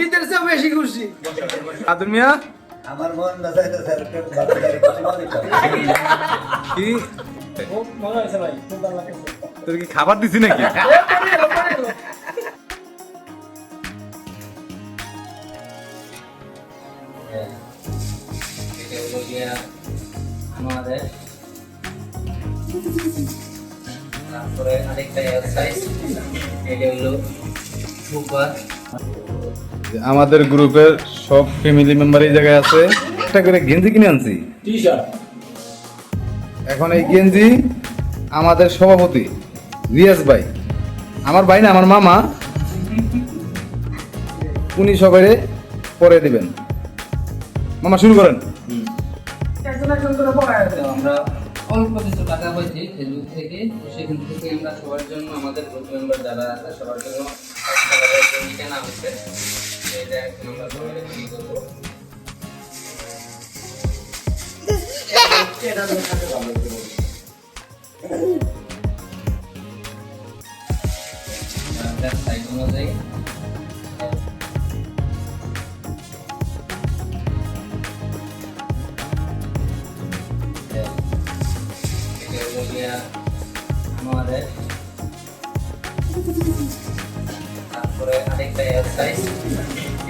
ঈদের চেয়ে বেশি খুশি আদুর মিয়া আমার মন না দিতে কি খুব হয়েছে ভাই খুব ভালো লাগছে তোর কি খাবার দিছি নাকি আমাদের তারপরে আরেকটা এক্সারসাইজ এটা হলো সুপার আমাদের গ্রুপের সব ফ্যামিলি মেম্বার এই জায়গায় আছে। একটা করে গেঞ্জি কিনে আনছি। এখন এই গেঞ্জি আমাদের সভাপতি রিয়াজ ভাই। আমার ভাই না আমার মামা। উনি সবাই পরে দিবেন। মামা শুরু করেন। আমরা অল্প কিছু টাকা পাইছি ফেসবুক থেকে তো সেখান থেকে আমরা সবার জন্য আমাদের গ্রুপ মেম্বার যারা আছে সবার জন্য কেনা হচ্ছে তো এটা এখন আমরা তার সাইজ অনুযায়ী এটা আমাদের তারপরে আরেকটা এক্সারসাইজ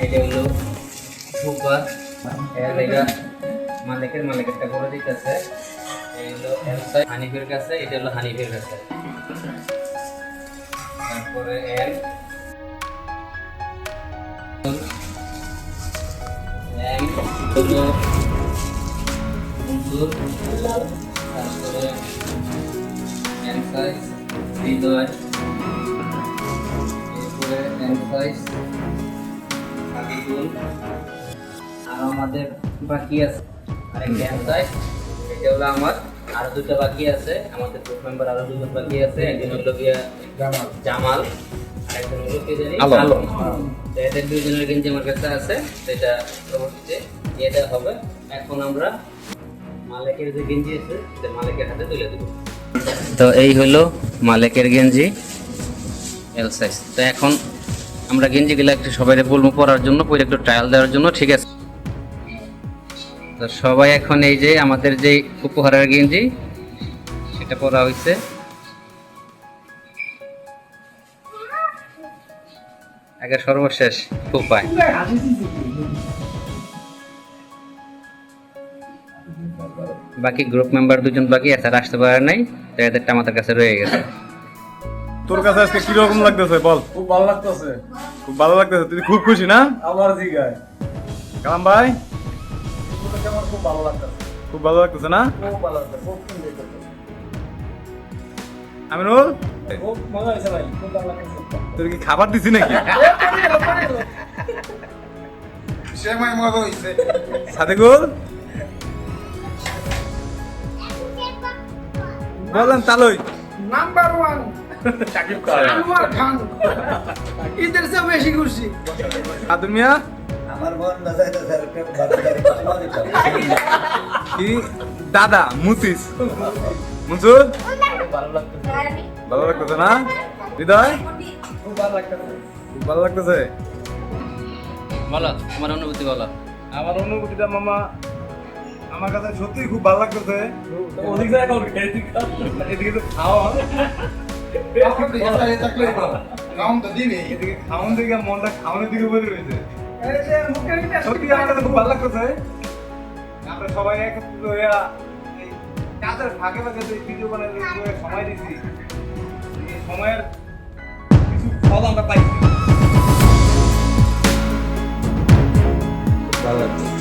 এটা হলো সুপার এর এটা মালিকের, মালিকেরটা করে দিতেছে। এই হলো এক্সারসাইজ হানিফের কাছে, এটা হলো হানিফের কাছে। তারপরে এল। এম হলো তারপরে এম সাইজ হৃদয়। এরপরে এম সাইজ হাবিবুল আর আমাদের বাকি আছে আরেকটা এটা হলো আমার। আর দুটো বাকি আছে। আমাদের গ্রুপ মেম্বার আরও দুজন বাকি আছে। একজন হলো গিয়া জামাল। জামাল হলো কে জানি? আলম। আলম। তো এদের দুজনের গেঞ্জি আমার কাছে আছে। সেটা পরবর্তীতে দিয়ে দেওয়া হবে। এখন আমরা মালিকের যে গেঞ্জি আছে সেটা মালিকের হাতে তুলে দেবো। তো এই হলো মালিকের গেঞ্জি এল সাইজ তো এখন আমরা গেঞ্জি গেঞ্জিগুলো একটু সবাই বলব, পরার জন্য, পরে একটু ট্রায়াল দেওয়ার জন্য, ঠিক আছে? তো সবাই এখন এই যে আমাদের যে উপহারের গেঞ্জি, সেটা পরা হয়েছে আগে সর্বশেষ উপায় বাকি গ্রুপ মেম্বার দুজন বাকি আর আসতে পারে নাই তো এদেরটা আমাদের কাছে রয়ে গেছে। তোর কাছে আজকে কীরকম লাগতেছে বল? খুব ভালো লাগতেছে। খুব ভালো লাগতেছে তুই খুব খুশি না? আমার জিগায়। কালাম ভাই? আমার খুব ভালো লাগতেছে। খুব ভালো লাগতেছে না? খুব ভালো লাগছে খুব সুন্দর লাগতেছে। আমিনুল? খুব মজা হয়েছে ভাই খুব ভালো লাগতেছে। তোর কি খাবার দিছি নাকি? সেমাই মজা হয়েছে। সাদেকুল? বলেন তালই। নাম্বার ওয়ান সাকিব আনোয়ার খান ঈদের চেয়ে বেশি খুশি। মিয়া আমার কি? দাদা মনসুর ভালো লাগতেছে ভালো না? হৃদয়? খুব ভালো লাগতেছে। খুব ভালো লাগতেছে তোমার অনুভূতি বলো। আমার অনুভূতিটা মামা আমার কাছে সত্যি খুব ভালো লাগতেছে। অধিক জায়গা করবে এদিকে তো খাওয়া তো দিবি খাওয়ান দিকে মনটা খাওয়ানোর দিকে বলে রয়েছে। এই যে মুখে নিতে সত্যি আমার খুব ভালো লাগতেছে। আমরা সবাই একত্রিত হইয়া কাজের ফাঁকে ফাঁকে যে ভিডিও বানাতে সময় দিছি এই সময়ের কিছু ফল আমরা পাইছি। ভালো লাগছে।